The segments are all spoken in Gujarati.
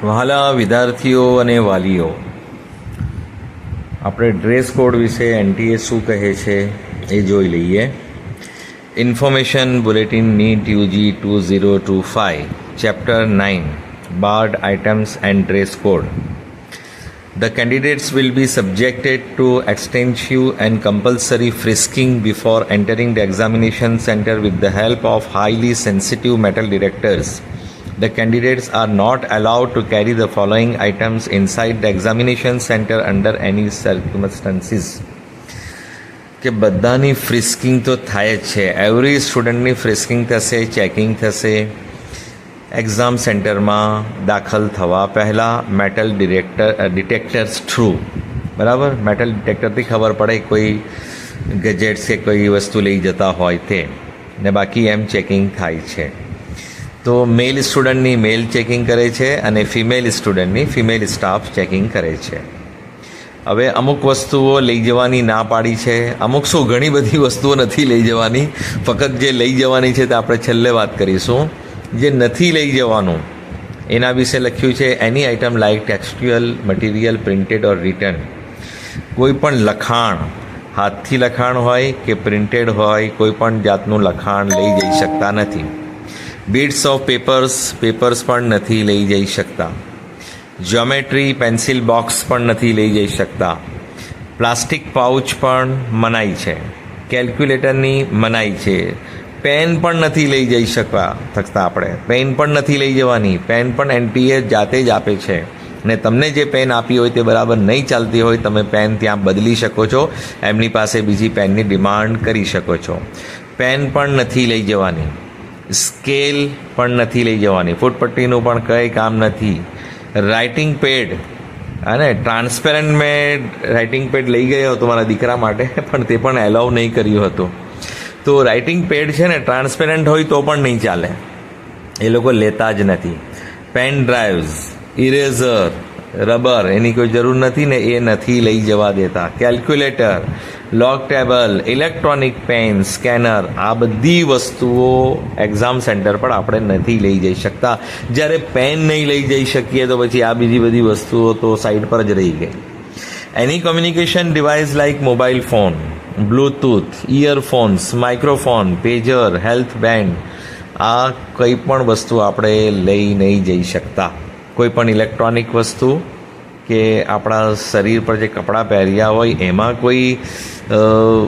વહાલા વિદ્યાર્થીઓ અને વાલીઓ આપણે ડ્રેસ કોડ વિશે એનટીએ શું કહે છે એ જોઈ લઈએ information bulletin NEET UG two zero two five chapter nine barred items and dress code The candidates will be subjected to extensive and compulsory frisking before entering the examination center with the help of highly sensitive metal detectors. The candidates are not allowed to carry the following items inside the examination center under any circumstances. કે બધાની ફ્રિસ્કિંગ તો થાય જ છે. એવરી સ્ટુડન્ટની ફ્રિસ્કિંગ થશે ચેકિંગ થશે. એક્ઝામ સેન્ટરમાં દાખલ થવા પહેલાં મેટલ ડિરેક્ટર ડિટેક્ટર્સ થ્રુ બરાબર? મેટલ ડિટેક્ટરથી ખબર પડે કોઈ ગેજેટ્સ કે કોઈ વસ્તુ લઈ જતા હોય તે. ને બાકી એમ ચેકિંગ થાય છે. તો મેલ સ્ટુડન્ટની મેલ ચેકિંગ કરે છે અને ફિમેલ સ્ટુડન્ટની ફિમેલ સ્ટાફ ચેકિંગ કરે છે. હવે અમુક વસ્તુઓ લઈ જવાની ના પાડી છે. અમુક શું ઘણી બધી વસ્તુઓ નથી લઈ જવાની. ફક્ત જે લઈ જવાની છે તે આપણે છેલ્લે વાત કરીશું. જે નથી લઈ જવાનું, એના વિશે લખ્યું છે any item like textual material printed or written કોઈ પણ લખાણ, હાથથી લખાણ હોય કે પ્રિન્ટેડ હોય, કોઈ પણ જાતનું લખાણ લઈ જઈ શકતા નથી. બીડ્સ ઓફ પેપર્સ પેપર્સ પણ નથી લઈ જઈ શકતા. જ્યોમેટ્રી પેન્સિલ બોક્સ પણ નથી લઈ જઈ શકતા. પ્લાસ્ટિક પાઉચ પણ મનાઈ છે. કેલ્ક્યુલેટરની મનાઈ છે. પેન પણ નથી લઈ જઈ શકવા શકતા આપણે. પેન પણ નથી લઈ જવાની. પેન પણ એનટીએ જાતે જ આપે છે. ને તમને જે પેન આપી હોય તે બરાબર નહીં ચાલતી હોય, તમે પેન ત્યાં બદલી શકો છો. એમની પાસે બીજી પેનની ડિમાન્ડ કરી શકો છો. પેન પણ નથી લઈ જવાની. સ્કેલ પણ નથી લઈ જવાની. ફૂટપટ્ટીનું પણ કંઈ કામ નથી. રાઇટિંગ પેડ અને ટ્રાન્સપેરન્ટ મેં રાઇટિંગ પેડ લઈ ગયો હતો મારા દીકરા માટે, પણ તે પણ એલાઉ નહીં કર્યું હતું. તો રાઇટિંગ પેડ છે ને ટ્રાન્સપેરન્ટ હોય તો પણ નહીં ચાલે. એ લોકો લેતા જ નથી. પેન ડ્રાઈવ્સ ઇરેઝર, રબર, એની કોઈ જરૂર નથી ને એ નથી લઈ જવા દેતા. Calculator log table electronic pen scanner આ બધી વસ્તુઓ એક્ઝામ સેન્ટર પર આપણે નથી લઈ જઈ શકતા. જ્યારે પેન નહીં લઈ જઈ શકીએ તો પછી આ બીજી બધી વસ્તુઓ તો સાઈડ પર જ રહી ગઈ. Any communication device like mobile phone Bluetooth earphones microphone pager health band આ કંઈ પણ વસ્તુ આપણે લઈ નહીં જઈ શકતા. કોઈ પણ ઇલેક્ટ્રોનિક વસ્તુ કે આપણા શરીર પર જે કપડાં પહેર્યા હોય, એમાં કોઈ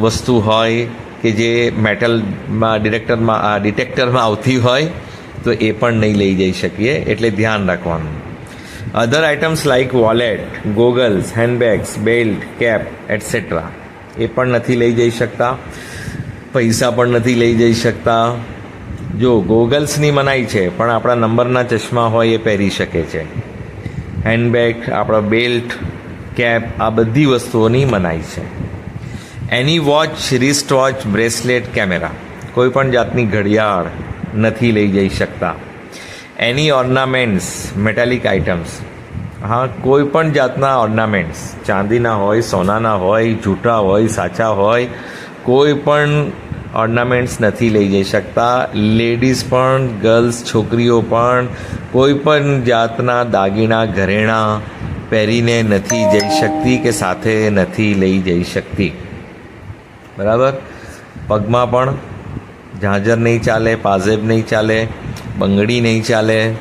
વસ્તુ હોય કે જે મેટલમાં, ડિરેક્ટરમાં, આ ડિટેક્ટરમાં આવતી હોય, તો એ પણ નહીં લઈ જઈ શકીએ. એટલે ધ્યાન રાખવાનું. Other items like wallet goggles handbags belt cap etcetera એ પણ નથી લઈ જઈ શકતા. પૈસા પણ નથી લઈ જઈ શકતા. જો ગોગલ્સની મનાઈ છે, પણ આપણા નંબરના ચશ્મા હોય એ પહેરી શકે છે. હેન્ડબેગ આપણા બેલ્ટ કેપ આ બધી વસ્તુઓની મનાઈ છે. Any watch wrist watch bracelet camera કોઈ પણ જાતની ઘડિયાળ નથી લઈ જઈ શકતા એની ઓર્નામેન્ટ્સ મેટાલિક આઇટમ્સ હા કોઈ પણ જાતના ઓર્નામેન્ટ્સ ચાંદીના હોય સોનાના હોય જૂઠા હોય સાચા હોય કોઈ પણ ઓર્નામેન્ટ્સ નથી લઈ જઈ શકતા લેડીઝ પણ ગર્લ્સ છોકરીઓ પણ કોઈ પણ જાતના દાગીના ઘરેણાં પહેરીને નથી જઈ શકતી કે સાથે નથી લઈ જઈ શકતી બરાબર? પગમાં પણ ઝાંઝર નહીં ચાલે, પાઝેબ નહીં ચાલે, બંગડી નહીં ચાલે,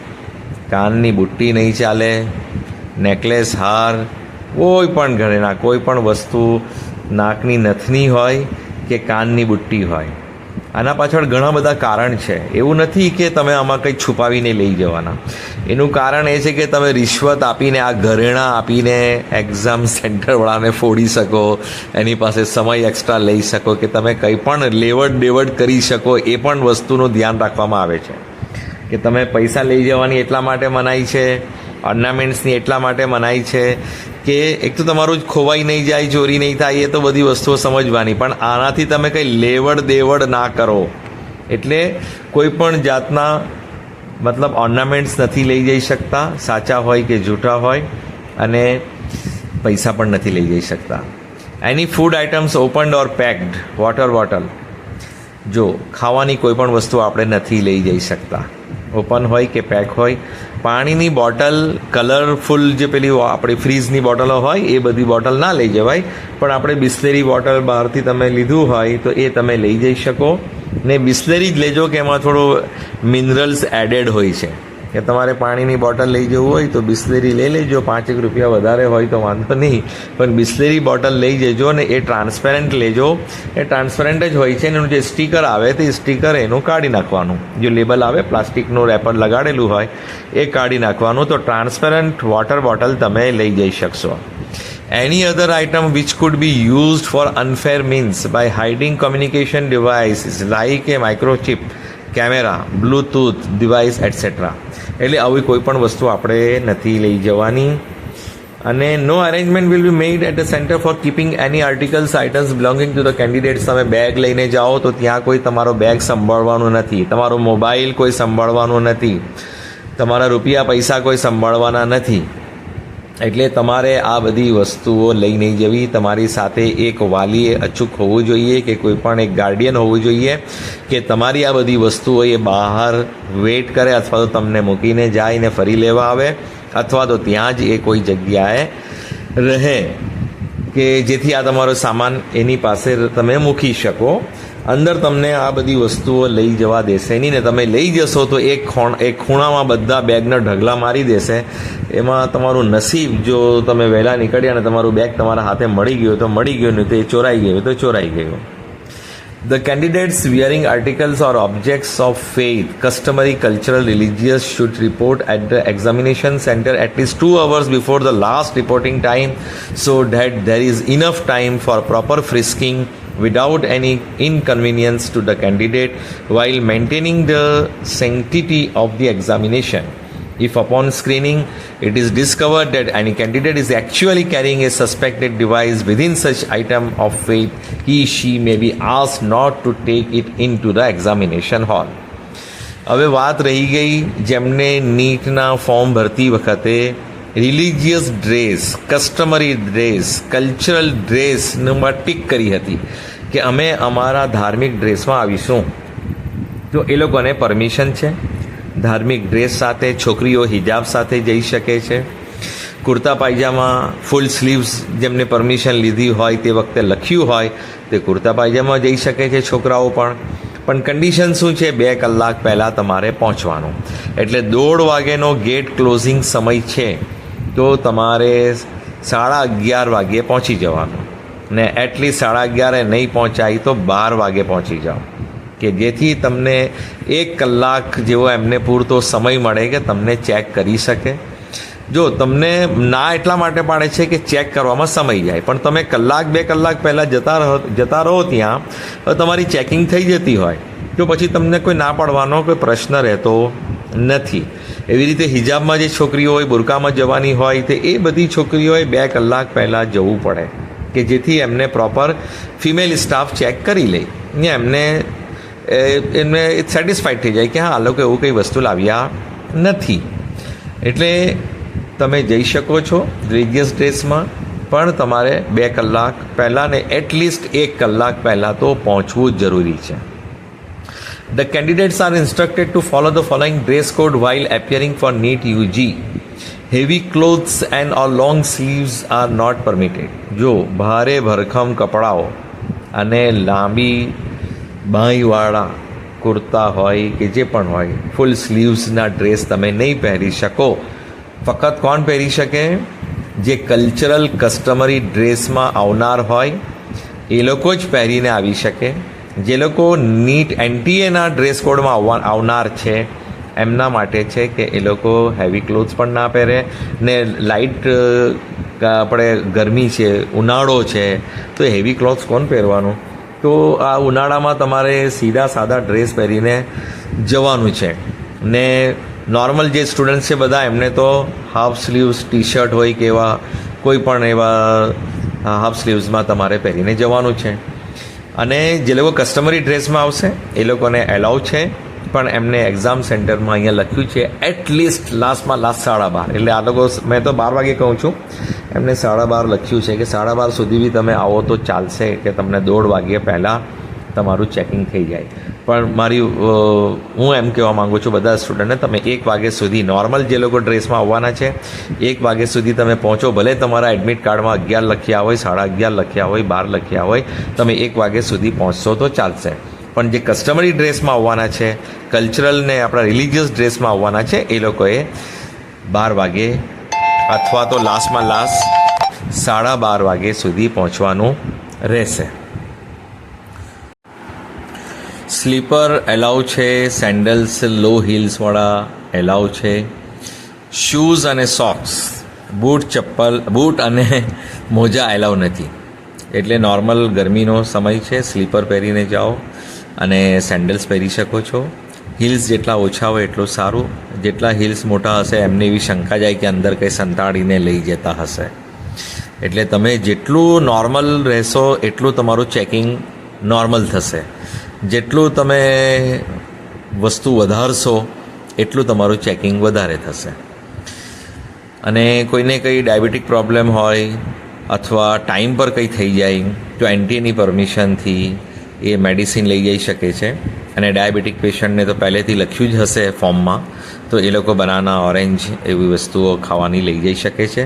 કાનની બુટ્ટી નહીં ચાલે, નેકલેસ, હાર, કોઈ પણ ઘરેના કોઈ પણ વસ્તુ નાકની નથની હોય કે કાનની બુટ્ટી હોય. આના પાછળ ઘણા બધા કારણ છે. એવું નથી કે તમે આમાં કંઈ છુપાવીને લઈ જવાના. એનું કારણ એ છે કે તમે રિશ્વત આપીને, આ ઘરેણાં આપીને એક્ઝામ સેન્ટરવાળાને ફોડી શકો, એની પાસે સમય એક્સ્ટ્રા લઈ શકો કે તમે કંઈ પણ લેવડ દેવડ કરી શકો, એ પણ વસ્તુનું ધ્યાન રાખવામાં આવે છે. કે તમે પૈસા લઈ જવાની એટલા માટે મનાઈ છે ઓર્નામેન્ટ્સની એટલા માટે મનાઈ છે કે એક તો તમારું જ ખોવાઈ નહીં જાય, ચોરી નહીં થાય, એ તો બધી વસ્તુઓ સમજવાની. પણ આનાથી તમે કંઈ લેવડ દેવડ ના કરો. એટલે કોઈ પણ જાતના મતલબ ઓર્નામેન્ટ્સ નથી લઈ જઈ શકતા, સાચા હોય કે જૂઠા હોય, અને પૈસા પણ નથી લઈ જઈ શકતા. Any food items opened or packed water bottle જો, ખાવાની કોઈ પણ વસ્તુ આપણે નથી લઈ જઈ શકતા. ઓપન હોય કે પેક હોય, પાણીની બોટલ કલરફુલ જે પેલી આપણી ફ્રીઝની બોટલો હોય, એ બધી બોટલ ના લઈ જવાય. પણ આપણે બિસ્લેરી બોટલ બહારથી તમે લીધું હોય, તો એ તમે લઈ જઈ શકો. ને બિસ્લેરી જ લેજો કે એમાં થોડું મિનરલ્સ એડેડ હોય છે. કે તમારે પાણીની બોટલ લઈ જવું હોય તો બિસ્લેરી લઈ લેજો. પાંચેક રૂપિયા વધારે હોય તો વાંધો નહીં. પણ બિસ્લેરી બોટલ લઈ જજો અને એ ટ્રાન્સપેરન્ટ લેજો. એ ટ્રાન્સપેરન્ટ જ હોય છે એનું જે સ્ટીકર આવે તે સ્ટીકર એનું કાઢી નાખવાનું. જે લેબલ આવે, પ્લાસ્ટિકનું રેપર લગાડેલું હોય, એ કાઢી નાખવાનું. તો ટ્રાન્સપેરન્ટ વોટર બોટલ તમે લઈ જઈ શકશો. Any other item which could be used for unfair means by hiding communication devices like a microchip, camera, bluetooth device etc એટલે આવી કોઈ પણ વસ્તુ આપણે નથી લઈ જવાની. અને no arrangement will be made at the centre for keeping any articles items belonging to the candidates તમે બેગ લઈને જાઓ તો ત્યાં કોઈ તમારો બેગ સંભાળવાનું નથી. તમારો મોબાઈલ કોઈ સંભાળવાનો નથી. તમારા રૂપિયા પૈસા કોઈ સંભાળવાના નથી. એટલે તમારે આ બધી વસ્તુઓ લઈ નહીં જવી, તમારી સાથે એક વાલીએ અચૂક હોવું જોઈએ કે કોઈ પણ એક ગાર્ડિયન હોવું જોઈએ કે તમારી આ બધી વસ્તુઓ એ બહાર વેઇટ કરે અથવા તો તમને મૂકીને જાય ને ફરી લેવા આવે અથવા તો ત્યાં જ એ કોઈ જગ્યાએ રહે કે જેથી આ તમારો સામાન એની પાસે તમે મૂકી શકો. અંદર તમને આ બધી વસ્તુઓ લઈ જવા દેશે નહીં ને તમે લઈ જશો તો એક ખૂણ એક ખૂણામાં બધા બેગના ઢગલા મારી દેશે એમાં તમારું નસીબ જો તમે વહેલા નીકળ્યા અને તમારું બેગ તમારા હાથે મળી ગયું તો મળી ગયું નહીં તો એ ચોરાઈ ગયું તો ચોરાઈ ગયું candidates wearing articles or objects of faith, customary, cultural, religious should report at the examination center at least two hours before the last reporting time so that there is enough time for proper frisking without any inconvenience to the candidate while maintaining the sanctity of the examination. If upon screening it is discovered that any candidate is actually carrying a suspected device within such item of faith, he she may be asked not to take it into the examination hall. હવે વાત રહી ગઈ જેમને નીટના ફોર્મ ભરતી વખતે religious dress customary dress cultural ડ્રેસમાં tick કરી હતી કે અમે અમારા ધાર્મિક ડ્રેસમાં આવીશું. તો એ લોકોને પરમિશન છે. ધાર્મિક ડ્રેસ સાથે છોકરીઓ હિજાબ સાથે જઈ શકે છે. કુર્તા પાયજામા ફૂલ સ્લીવ્સ જેમને પરમિશન લીધી હોય તે વખતે લખ્યું હોય તે કુર્તા પાયજામા જઈ શકે છે છોકરાઓ પણ. પણ કન્ડિશન શું છે? બે કલાક પહેલાં તમારે પહોંચવાનું. એટલે દોઢ વાગ્યાનો ગેટ ક્લોઝિંગ સમય છે. તો તમારે સાડા અગિયાર વાગ્યે પહોંચી જવાનું. ને એટલીસ્ટ સાડા અગિયારે નહીં પહોંચાય તો બાર વાગે પહોંચી જાઓ. કે જેથી તમને એક કલાક જેવો એમને પૂરતો સમય મળે કે તમને ચેક કરી શકે. જો તમને ના એટલા માટે પાડે છે કે ચેક કરવામાં સમય જાય, પણ તમે કલાક, બે કલાક પહેલાં જતા રહો જતા રહો ત્યાં, તો તમારી ચેકિંગ થઈ જતી હોય. તો પછી તમને કોઈ ના પાડવાનો કોઈ પ્રશ્ન રહેતો નથી. એવી રીતે હિજાબમાં જે છોકરીઓ હોય, બુરકામાં જવાની હોય, તે એ બધી છોકરીઓએ બે કલાક પહેલાં જવું પડે કે જેથી એમને પ્રોપર ફિમેલ સ્ટાફ ચેક કરી લે. ને એમને એમને સેટિસ્ફાઈડ થઈ જાય કે હા, આ લોકો એવું કંઈ વસ્તુ લાવ્યા નથી. એટલે તમે જઈ શકો છો રિલિજિયસ ડ્રેસમાં પણ તમારે બે કલાક પહેલાં ને એટલીસ્ટ એક કલાક પહેલાં તો પહોંચવું જ જરૂરી છે. The candidates are instructed to follow the following dress code while appearing for NEET UG. Heavy clothes and or long sleeves are not permitted. જો ભારે ભરખમ કપડાઓ અને લાંબી બાંયવાળા કુર્તા હોય કે જે પણ હોય ફૂલ સ્લીવ્સના ડ્રેસ તમે નહીં પહેરી શકો ફક્ત કોણ પહેરી શકે જે કલ્ચરલ કસ્ટમરી ડ્રેસમાં આવનાર હોય એ લોકો જ પહેરીને આવી શકે જે લોકો નીટ એનટીએના ડ્રેસ કોડમાં આવવા આવનાર છે, એમના માટે છે કે એ લોકો હેવી ક્લોથ્સ પણ ના પહેરે ને લાઇટ આપણે ગરમી છે, ઉનાળો છે, તો હેવી ક્લોથ્સ કોણ પહેરવાનું? તો આ ઉનાળામાં તમારે સીધા સાદા ડ્રેસ પહેરીને જવાનું છે. ને નોર્મલ જે સ્ટુડન્ટ્સ છે બધા, એમને તો હાફ સ્લીવ્સ ટી શર્ટ હોય કે એવા કોઈ પણ એવા હાફ સ્લીવ્સમાં તમારે પહેરીને જવાનું છે. અને જે લોકો કસ્ટમરી ડ્રેસમાં આવશે, એ લોકોને એલાઉ છે. પણ એમને એક્ઝામ સેન્ટરમાં અહીંયા લખ્યું છે એટલીસ્ટ લાસ્ટમાં લાસ્ટ સાડા બાર. એટલે આ લોકો મેં તો બાર વાગે કહું છું. એમને સાડા બાર લખ્યું છે કે સાડા બાર સુધી બી તમે આવો તો ચાલશે કે તમને દોઢ વાગ્યે પહેલાં તમારું ચેકિંગ થઈ જાય. પણ મારી હું એમ કહેવા માગું છું બધા સ્ટુડન્ટને તમે એક વાગ્યા સુધી નોર્મલ જે લોકો ડ્રેસમાં આવવાના છે, એક વાગ્યા સુધી તમે પહોંચો, ભલે તમારા એડમિટ કાર્ડમાં અગિયાર લખ્યા હોય, સાડા અગિયાર લખ્યા હોય, બાર લખ્યા હોય, તમે એક વાગ્યા સુધી પહોંચશો તો ચાલશે. પણ જે કસ્ટમરી ડ્રેસમાં આવવાના છે કલ્ચરલ ને આપણા રિલિજિયસ ડ્રેસમાં આવવાના છે, એ લોકોએ બાર વાગે અથવા તો લાસ્ટમાં લાસ્ટ સાડા બાર વાગે સુધી પહોંચવાનું રહેશે. સ્લીપર એલાઉ છે, સેન્ડલ્સ, લો હિલ્સવાળા એલાઉ છે. શૂઝ અને સોક્સ, બૂટ, ચપ્પલ, બૂટ અને મોજા એલાઉ નથી. એટલે નોર્મલ ગરમીનો સમય છે, સ્લીપર પહેરીને જાઓ અને સેન્ડલ્સ પહેરી શકો છો. હિલ્સ જેટલા ઓછા હોય એટલું સારું. જેટલા હિલ્સ મોટા હશે, એમને એવી શંકા જાય કે અંદર કંઈ સંતાડીને લઈ જતા હશે. એટલે તમે જેટલું નોર્મલ રહેશો, એટલું તમારું ચેકિંગ નોર્મલ થશે. જેટલું તમે વસ્તુ વધારશો, એટલું તમારું ચેકિંગ વધારે થશે. અને કોઈને કંઈ ડાયાબિટીક પ્રોબ્લેમ હોય અથવા ટાઈમ પર કંઈ થઈ જાય તો એન્ટીની પરમિશનથી એ મેડિસિન લઈ જઈ શકે છે. અને ડાયાબિટીક પેશન્ટને તો પહેલેથી લખ્યું જ હશે ફોર્મમાં તો એ લોકો બનાના ઓરેન્જ એવી વસ્તુઓ ખાવાની લઈ જઈ શકે છે.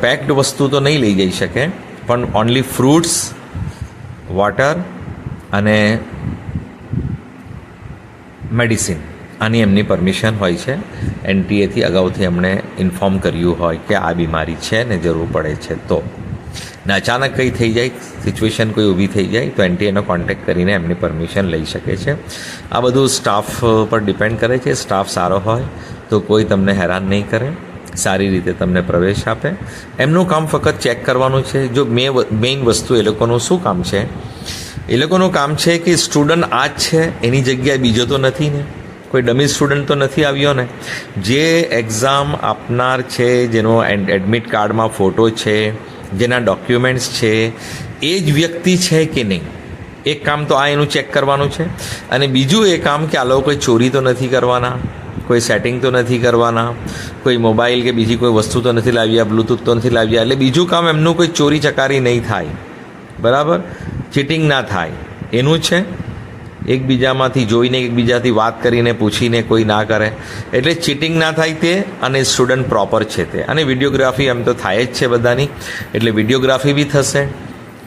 પેક્ડ વસ્તુ તો નહીં લઈ જઈ શકે, પણ ઓનલી ફ્રૂટ્સ વોટર અને મેડિસિન. આની એમની પરમિશન હોય છે. એનટીએથી અગાઉથી એમણે ઇન્ફોર્મ કર્યું હોય કે આ બીમારી છે ને જરૂર પડે છે તો. ને અચાનક કંઈ થઈ જાય, સિચ્યુએશન કોઈ ઊભી થઈ જાય, તો એનટીએનો કોન્ટેક્ટ કરીને એમની પરમિશન લઈ શકે છે. આ બધું સ્ટાફ પર ડિપેન્ડ કરે છે. સ્ટાફ સારો હોય તો કોઈ તમને હેરાન નહીં કરે. સારી રીતે તમને પ્રવેશ આપે. એમનું કામ ફક્ત ચેક કરવાનું છે. જો મેઇન વસ્તુ એ લોકોનું શું કામ છે? એ લોકોનું કામ છે કે સ્ટુડન્ટ આ જ છે, એની જગ્યાએ બીજો તો નથી ને. કોઈ ડમી સ્ટુડન્ટ તો નથી આવ્યો ને. જે એક્ઝામ આપનાર છે, જેનો એડમિટ કાર્ડમાં ફોટો છે, જેના ડોક્યુમેન્ટ્સ છે, એ જ વ્યક્તિ છે કે નહીં? એક કામ તો આ એનું ચેક કરવાનું છે. અને બીજું એ કામ કે આ લોકો ચોરી તો નથી કરવાના, કોઈ સેટિંગ તો નથી કરવાના, કોઈ મોબાઈલ કે બીજી કોઈ વસ્તુ તો નથી લાવ્યા બ્લૂટૂથ તો નથી લાવ્યા. એટલે બીજું કામ એમનું કોઈ ચોરી ચકારી નહીં થાય. બરાબર? ચીટિંગ ના થાય. એનું છે. એકબીજામાંથી જોઈને એકબીજાથી વાત કરીને પૂછીને કોઈ ના કરે. એટલે ચીટિંગ ના થાય તે અને સ્ટુડન્ટ પ્રોપર છે તે. અને વિડીયોગ્રાફી એમ તો થાય જ છે બધાની. એટલે વિડીયોગ્રાફી બી થશે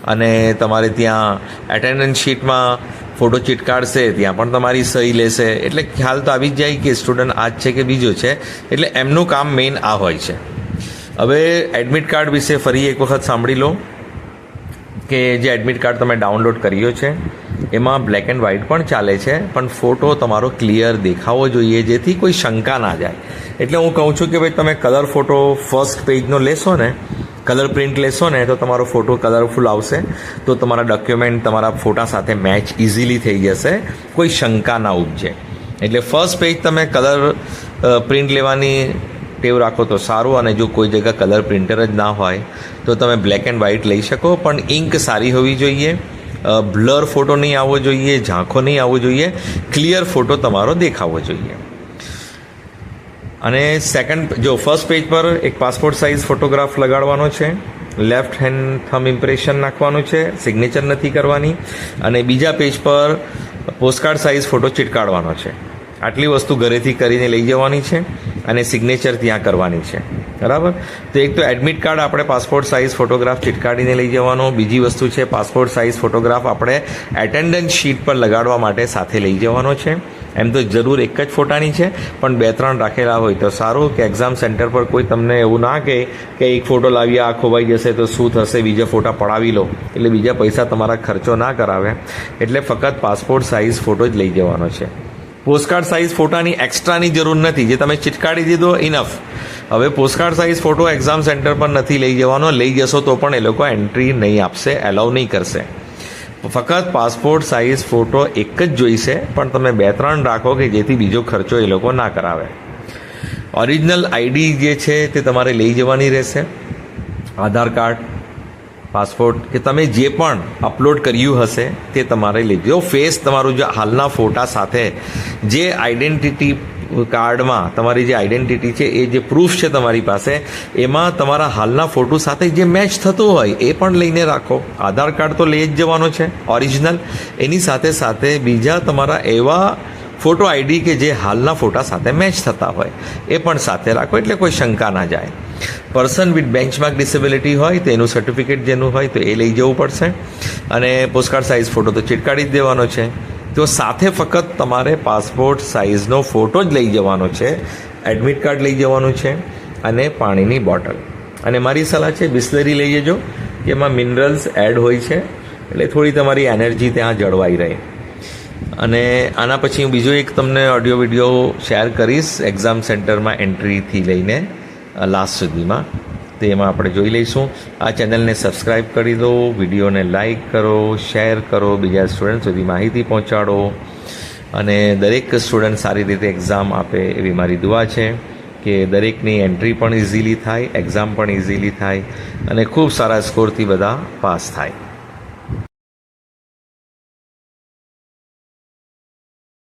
અને તમારે ત્યાં એટેન્ડન્સ શીટમાં ફોટો ચીટકાડશે, ત્યાં પણ તમારી સહી લેશે. એટલે ખ્યાલ તો આવી જ જાય કે સ્ટુડન્ટ આ જ છે કે બીજો છે. એટલે એમનું કામ મેઇન આ હોય છે. હવે એડમિટ કાર્ડ વિશે ફરી એક વખત સાંભળી લો. કે જે એડમિટ કાર્ડ તમે ડાઉનલોડ કર્યો છે, એમાં બ્લેક એન્ડ વ્હાઇટ પણ ચાલે છે, પણ ફોટો તમારો ક્લિયર દેખાવો જોઈએ, જેથી કોઈ શંકા ના જાય. એટલે હું કહું છું કે ભાઈ તમે કલર ફોટો ફર્સ્ટ પેજનો લેશો ને કલર પ્રિન્ટ લેશો ને, તો તમારો ફોટો કલરફુલ આવશે, તો તમારા ડોક્યુમેન્ટ તમારા ફોટા સાથે મેચ ઇઝીલી થઈ જશે, કોઈ શંકા ના ઉપજે. એટલે ફર્સ્ટ પેજ તમે કલર પ્રિન્ટ લેવાની ટેવ રાખો તો સારું અને જો કોઈ જગ્યા કલર પ્રિન્ટર જ ના હોય, તો તમે બ્લેક એન્ડ વ્હાઇટ લઈ શકો, પણ ઇન્ક સારી હોવી જોઈએ. બ્લર ફોટો નહીં આવવો જોઈએ, ઝાંખો નહીં આવવો જોઈએ ક્લિયર ફોટો તમારો દેખાવો જોઈએ. અને સેકન્ડ જો ફર્સ્ટ પેજ પર એક પાસપોર્ટ સાઇઝ ફોટોગ્રાફ લગાડવાનો છે લેફ્ટ હેન્ડ થમ ઇમ્પ્રેશન નાખવાનું છે સિગ્નેચર નથી કરવાની, અને બીજા પેજ પર પોસ્ટકાર્ડ સાઇઝ ફોટો ચીટકાડવાનો છે. આટલી વસ્તુ ઘરેથી કરીને લઈ જવાની છે. અને સિગ્નેચર ત્યાં કરવાની છે. બરાબર? તો એક તો એડમિટ કાર્ડ આપણે પાસપોર્ટ સાઇઝ ફોટોગ્રાફ ચીટકાડીને લઈ જવાનો. બીજી વસ્તુ છે પાસપોર્ટ સાઇઝ ફોટોગ્રાફ આપણે એટેન્ડન્સ શીટ પર લગાડવા માટે સાથે લઈ જવાનો છે. એમ તો જરૂર એક જ ફોટાની છે, પણ બે ત્રણ રાખેલા હોય તો સારું કે એક્ઝામ સેન્ટર પર કોઈ તમને એવું ના કહે કે એક ફોટો લાવીએ આ ખોવાઈ જશે તો શું થશે, બીજા ફોટા પડાવી લો. એટલે બીજા પૈસા તમારા ખર્ચો ના કરાવે. એટલે ફક્ત પાસપોર્ટ સાઇઝ ફોટો જ લઈ જવાનો છે. પોસ્ટકાર્ડ સાઇઝ ફોટાની એક્સ્ટ્રાની જરૂર નથી. જે તમે ચિટકાડી દીધો ઇનફ હવે postcard size photo exam centre પર નથી લઈ જવાનો, લઈ જશો તો પણ એ લોકો એન્ટ્રી નહીં આપશે એલાઉ નહીં કરશે. ફક્ત પાસપોર્ટ સાઇઝ ફોટો એક જ જોઈશે, પણ તમે બે ત્રણ રાખો કે જેથી બીજો ખર્ચો એ લોકો ના કરાવે. ઓરિજિનલ આઈડી જે છે તે તમારે લઈ જવાની રહેશે. આધાર કાર્ડ પાસપોર્ટ કે તમે જે પણ અપલોડ કર્યું હશે તે તમારે લેજો. ફેસ તમારું જે હાલના ફોટા સાથે જે આઈડેન્ટિટી કાર્ડમાં તમારી જે આઈડેન્ટિટી છે, એ જે પ્રૂફ છે તમારી પાસે, એમાં તમારા હાલના ફોટો સાથે જે મેચ થતું હોય, એ પણ લઈને રાખો. આધાર કાર્ડ તો લઈ જ જવાનો છે ઓરિજિનલ એની સાથે સાથે બીજા તમારા એવા ફોટો આઈડી કે જે હાલના ફોટા સાથે મેચ થતા હોય, એ પણ સાથે રાખો એટલે કોઈ શંકા ના જાય. પર્સન વિથ બેન્ચમાર્ક ડિસેબિલિટી હોય તો એનું સર્ટિફિકેટ જેનું હોય તો એ લઈ જવું પડશે. અને પોસ્ટકાર્ડ સાઇઝ ફોટો તો ચીટકાડી જ દેવાનો છે. તો સાથે ફક્ત તમારે પાસપોર્ટ સાઇઝનો ફોટો જ લઈ જવાનો છે એડમિટ કાર્ડ લઈ જવાનું છે, અને પાણીની બોટલ. અને મારી સલાહ છે, બિસ્લરી લઈ જજો, કે એમાં મિનરલ્સ એડ હોય છે, એટલે થોડી તમારી એનર્જી ત્યાં જળવાઈ રહે. અને આના પછી હું બીજો એક તમને ઓડિયો વીડિયો શેર કરીશ એક્ઝામ સેન્ટરમાં એન્ટ્રીથી લઈને લાસ્ટ સુધીમાં. તે એમાં આપણે જોઈ લઈશું. આ ચેનલને સબસ્ક્રાઈબ કરી દો વિડીયોને લાઈક કરો શેર કરો, બીજા સ્ટુડન્ટ સુધી માહિતી પહોંચાડો. અને દરેક સ્ટુડન્ટ સારી રીતે એક્ઝામ આપે એવી મારી દુઆ છે કે દરેકની એન્ટ્રી પણ ઇઝીલી થાય એક્ઝામ પણ ઇઝીલી થાય, અને ખૂબ સારા સ્કોરથી બધા પાસ થાય.